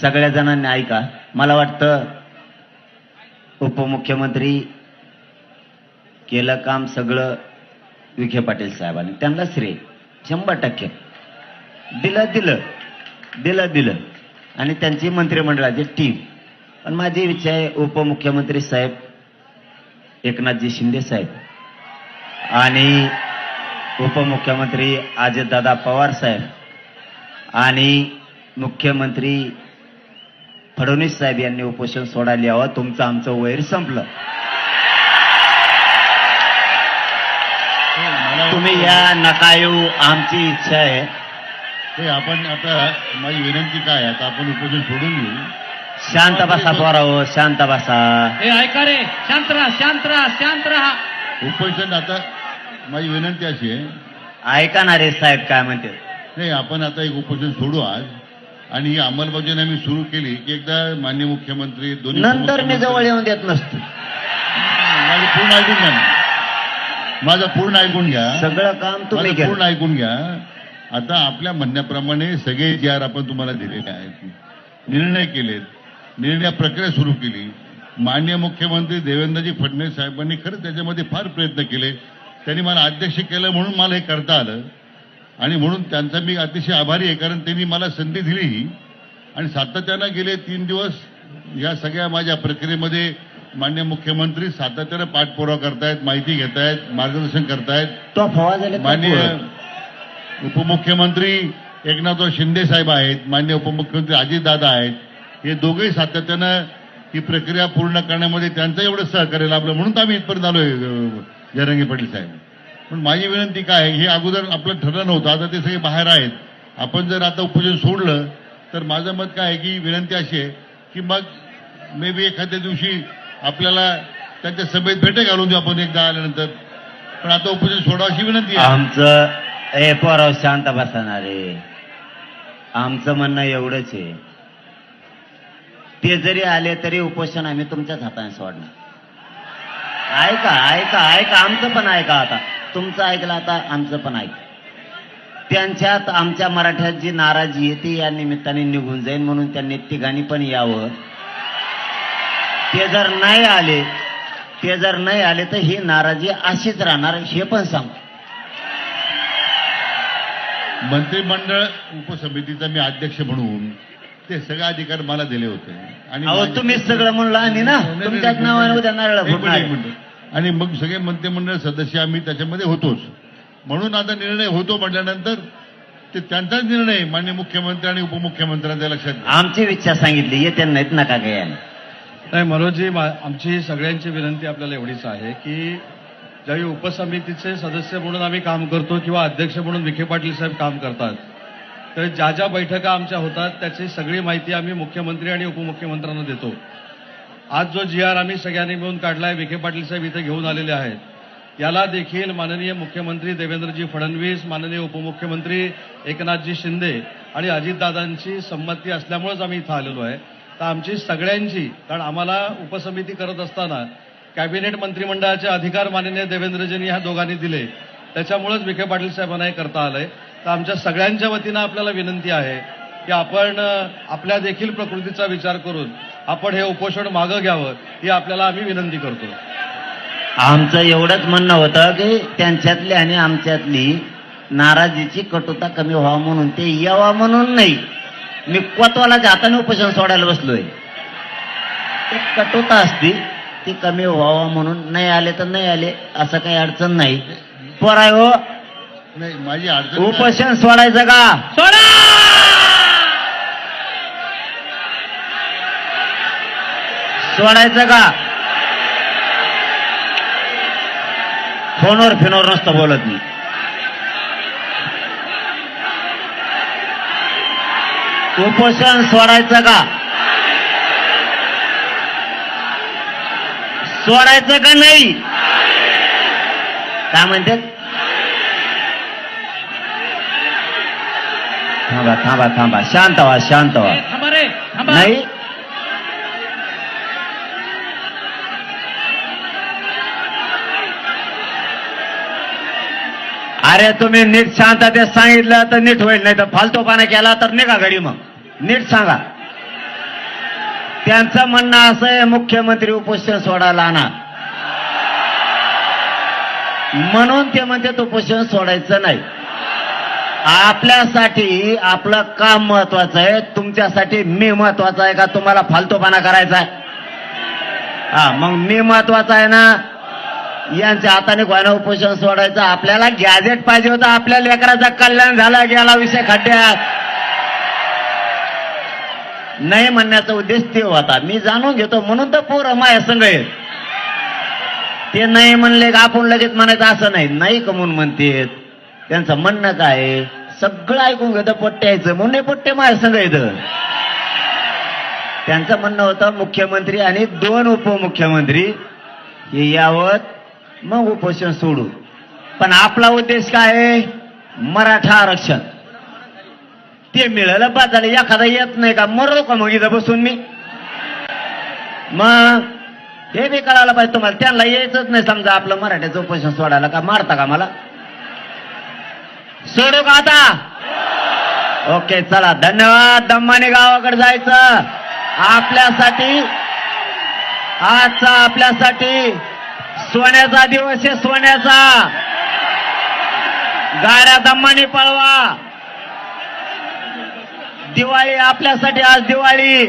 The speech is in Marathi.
सगळ्या जणांनी ऐका. मला वाटतं उपमुख्यमंत्री केलं काम सगळं विखे पाटील साहेबांनी. त्यांना श्रेय. शंभर टक्के. दिलं दिलं. दिलं दिलं. आणि त्यांची मंत्रिमंडळाची टीम पण माझी इच्छा आहे उपमुख्यमंत्री साहेब एकनाथजी शिंदे साहेब. आणि उपमुख्यमंत्री अजितदादा पवार साहेब. आणि मुख्यमंत्री फडणवीस साहेब यांनी उपोषण सोडायला यावं तुमचं आमचं वैर संपलं. मला तुम्ही या नका येऊ आमची इच्छा आहे. ते आपण आता माझी विनंती काय आहे? आता आपण उपोषण सोडून घेऊ शांत बसा पोराव शांत बसा. हे ऐका रे शांत राहा शांत राहा शांत राहा. उपोषण आता माझी विनंती अशी आहे. ऐका ना रे साहेब काय म्हणते? नाही आपण आता एक उपोषण सोडू आज. आणि ही अंमलबजावणी आम्ही सुरू केली की एकदा मान्य मुख्यमंत्री दोन्ही नंतर मी जवळ येऊन देत नसतो. माझं पूर्ण ऐकून घ्या. माझं पूर्ण ऐकून घ्या. सगळं काम तुम्ही पूर्ण ऐकून घ्या. आता आपल्या म्हणण्याप्रमाणे सगळे जे आर आपण तुम्हाला दिलेले आहेत निर्णय केलेत. निर्णय प्रक्रिया सुरू केली. मान्य मुख्यमंत्री देवेंद्रजी फडणवीस साहेबांनी खरंच त्याच्यामध्ये फार प्रयत्न केले. त्यांनी मला अध्यक्ष केलं म्हणून मला हे करता आलं. आणि म्हणून त्यांचा मी अतिशय आभारी आहे कारण त्यांनी मला संधी दिली आणि सातत्यानं गेले तीन दिवस या सगळ्या माझ्या प्रक्रियेमध्ये मान्य मुख्यमंत्री सातत्यानं पाठपुरावा करतायत माहिती घेतायत मार्गदर्शन करतायत. पुढं? उपमुख्यमंत्री एकनाथराव शिंदे साहेब आहेत मान्य उपमुख्यमंत्री अजितदादा आहेत. हे दोघेही सातत्यानं ही प्रक्रिया पूर्ण करण्यामध्ये त्यांचं एवढं सहकार्य लाभलं म्हणून तर आम्ही इथपर्यंत आलोय अं, जरांगे पाटील साहेब. पण माझी विनंती काय आहे हे अगोदर आपलं ठरलं नव्हतं आता ते सगळे बाहेर आहेत. आपण जर आता उपोजन सोडलं तर माझं मत काय आहे की विनंती अशी आहे की मग मे बी एखाद्या दिवशी आपल्याला त्यांच्या सभेत भेटे घालून देऊ आपण एकदा आल्यानंतर. पण आता उपोजन सोडा अशी विनंती आहे. आमचं ए पोराव शांत बसणार आहे आमचं म्हणणं एवढंच आहे. ते जरी आले तरी उपोषण आम्ही तुमच्याच हाताने सोडणार. ऐका ऐका ऐका आमचं पण ऐका आता. तुमचं ऐकलं आता आमचं पण ऐका. त्यांच्यात आमच्या मराठ्यात जी नाराजी आहे ती या निमित्ताने निघून जाईल म्हणून त्यांनी तिघांनी पण यावं. ते जर नाही आले ते जर नाही आले तर ही नाराजी अशीच राहणार हे पण सांग. मंत्रिमंडळ उपसमितीचा मी अध्यक्ष म्हणून ते सगळे अधिकार मला दिले होते. आणि तुम्हीच सगळं म्हणलं आणि ना तुमच्याच नावाने उद्या नारळ आणि मग सगळे मंत्रिमंडळ सदस्य आम्ही त्याच्यामध्ये होतोच. म्हणून आता निर्णय होतो म्हटल्यानंतर ते त्यांचाच निर्णय आहे, माननीय मुख्यमंत्री आणि उपमुख्यमंत्र्यांच्या लक्षात. आमची इच्छा सांगितली येते नाहीत नका काय नाही मनोजजी मा- आमची सगळ्यांची विनंती आपल्याला एवढीच आहे की ज्यावेळी उपसमितीचे सदस्य म्हणून आम्ही काम करतो किंवा अध्यक्ष म्हणून विखे पाटील साहेब काम करतात तर ज्या ज्या बैठका आमच्या होतात त्याची सगळी माहिती आम्ही मुख्यमंत्री आणि उपमुख्यमंत्र्यांना देतो. आज जो जी आर आम्ही सगळ्यांनी मिळून काढलाय विखे पाटील साहेब इथे घेऊन आलेले आहेत. याला देखील माननीय मुख्यमंत्री देवेंद्रजी फडणवीस माननीय उपमुख्यमंत्री एकनाथजी शिंदे आणि अजितदादांची संमती असल्यामुळेच आम्ही इथं आलेलो आहे. तर आमची सगळ्यांची कारण आम्हाला उपसमिती करत असताना कॅबिनेट मंत्रिमंडळाचे अधिकार माननीय देवेंद्रजींनी ह्या दोघांनी दिले. त्याच्यामुळेच विखे पाटील साहेबांना हे करता आलंय. तर आमच्या सगळ्यांच्या वतीनं आपल्याला विनंती आहे की आपण आपल्या देखील प्रकृतीचा विचार करून आपण हे उपोषण मागं घ्यावं ही आपल्याला आम्ही विनंती करतो. आमचं एवढंच म्हणणं होतं की त्यांच्यातली आणि आमच्यातली नाराजीची कटुता कमी व्हावा म्हणून ते यावा म्हणून नाही. मी कोतवालाच्या हाताने उपोषण सोडायला बसलोय. ते कटुता असती ती कमी व्हावा म्हणून नाही आले तर नाही आले असं काही अडचण नाही. पोराय हो नाही माझी अडचण उपोषण सोडायचं का? सोडा! सोडायचं का? फोनवर फिनवर नसतं बोलत मी. उपोषण सोडायचं का? सोडायचं का नाही? काय म्हणते? थांबा थांबा थांबा. शांत व्हा शांत व्हा. नाही? अरे तुम्ही नीट शांततेत सांगितलं तर नीट होईल नाही तर फालतोपणा केला तर निघा घडी मग. नीट सांगा. त्यांचं म्हणणं असं आहे मुख्यमंत्री उपोषण सोडायला आणा म्हणून ते म्हणतात उपोषण सोडायचं नाही. आपल्यासाठी आपलं काम महत्वाचं आहे तुमच्यासाठी मी महत्त्वाचा आहे का? तुम्हाला फालतूपणा करायचा आहे? हा मग मी महत्त्वाचा आहे ना यांच्या हाताने कोणा उपोषण सोडायचं. आपल्याला गॅजेट पाहिजे होतं. आपल्या लेकराचं कल्याण झालं. गेला विषय खड्ड्यात. नाही म्हणण्याचा उद्देश ते होता. मी जाणून घेतो. म्हणून तर पोरं माया संघ आहेत. ते नाही म्हणले का आपण लगेच म्हणायचं असं नाही. नाही कमून म्हणतेत? त्यांचं म्हणणं काय आहे? सगळं ऐकून घेतं. पट्ट्यायचं म्हणून पट्टे पोट्टे माझ्या संघ येतं त्यांचं म्हणणं होतं मुख्यमंत्री आणि दोन उपमुख्यमंत्री हे यावत मग उपोषण सोडू. पण आपला उद्देश काय आहे? मराठा आरक्षण. ते मिळालं बाद झालं एखादा येत नाही का? मरलो का मग इथं बसून मी. मग हे बी कळायला पाहिजे तुम्हाला. त्यांना यायचंच नाही समजा आपलं मराठ्याचं उपोषण सोडायला का? मारता का मला? सोडू का आता? ओके चला. धन्यवाद. दम्माने गावाकडे जायचं. आपल्यासाठी आजचा आपल्यासाठी सोन्याचा दिवस आहे सोन्याचा. गाड्या दम्माने पळवा. दिवाळी आपल्यासाठी आज दिवाळी.